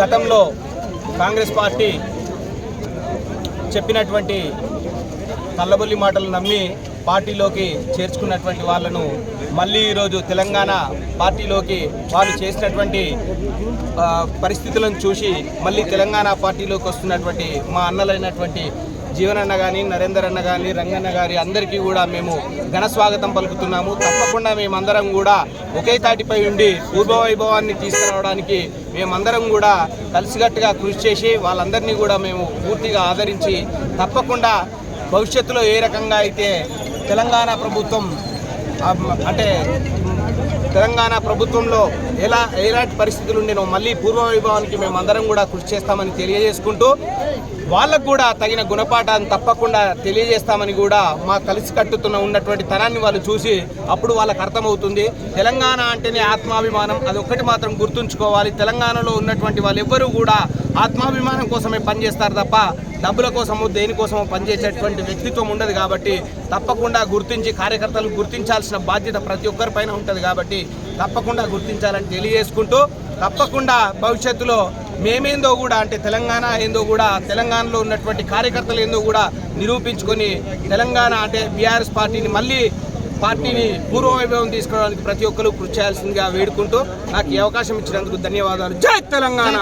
గతంలో కాంగ్రెస్ పార్టీ చెప్పినటువంటి కల్లబొల్లి మాటలు నమ్మి పార్టీలోకి చేర్చుకున్నటువంటి వాళ్ళను మళ్ళీ ఈరోజు తెలంగాణ పార్టీలోకి వాళ్ళు చేసినటువంటి పరిస్థితులను చూసి మళ్ళీ తెలంగాణ పార్టీలోకి వస్తున్నటువంటి మా అన్నలైనటువంటి జీవనన్న కానీ నరేందర్ అన్న కానీ రంగన్న గారి అందరికీ కూడా మేము ఘన స్వాగతం పలుకుతున్నాము. తప్పకుండా మేమందరం కూడా ఒకే తాటిపై ఉండి పూర్వ వైభవాన్ని తీసుకురావడానికి మేమందరం కూడా కలిసికట్టుగా కృషి చేసి వాళ్ళందరినీ కూడా మేము పూర్తిగా ఆదరించి తప్పకుండా భవిష్యత్తులో ఏ రకంగా అయితే తెలంగాణ ప్రభుత్వం అంటే తెలంగాణ ప్రభుత్వంలో ఎలా ఎలాంటి పరిస్థితులు ఉండేనో మళ్ళీ పూర్వ వైభవానికి మేమందరం కూడా కృషి చేస్తామని తెలియజేసుకుంటూ వాళ్ళకు కూడా తగిన గుణపాఠాన్ని తప్పకుండా తెలియజేస్తామని కూడా మా కలిసి కట్టుతున్న ఉన్నటువంటి తనాన్ని వాళ్ళు చూసి అప్పుడు వాళ్ళకి అర్థమవుతుంది. తెలంగాణ అంటేనే ఆత్మాభిమానం అది ఒక్కటి మాత్రం గుర్తుంచుకోవాలి. తెలంగాణలో ఉన్నటువంటి వాళ్ళు ఎవ్వరూ కూడా ఆత్మాభిమానం కోసమే పనిచేస్తారు తప్ప డబ్బుల కోసమో దేనికోసమో పనిచేసేటువంటి వ్యక్తిత్వం ఉండదు కాబట్టి తప్పకుండా గుర్తించి కార్యకర్తలు గుర్తించాల్సిన బాధ్యత ప్రతి ఒక్కరిపైన ఉంటుంది కాబట్టి తప్పకుండా గుర్తించాలని తెలియజేసుకుంటూ తప్పకుండా భవిష్యత్తులో మేమేందో కూడా అంటే తెలంగాణ ఏందో కూడా తెలంగాణలో ఉన్నటువంటి కార్యకర్తలు ఏందో కూడా నిరూపించుకొని తెలంగాణ అంటే బీఆర్ఎస్ పార్టీని మళ్ళీ పార్టీని పూర్వవైభవం తీసుకోవడానికి ప్రతి ఒక్కరూ కృషి చేయాల్సిందిగా వేడుకుంటూ నాకు ఈ అవకాశం ఇచ్చినందుకు ధన్యవాదాలు. జై తెలంగాణ!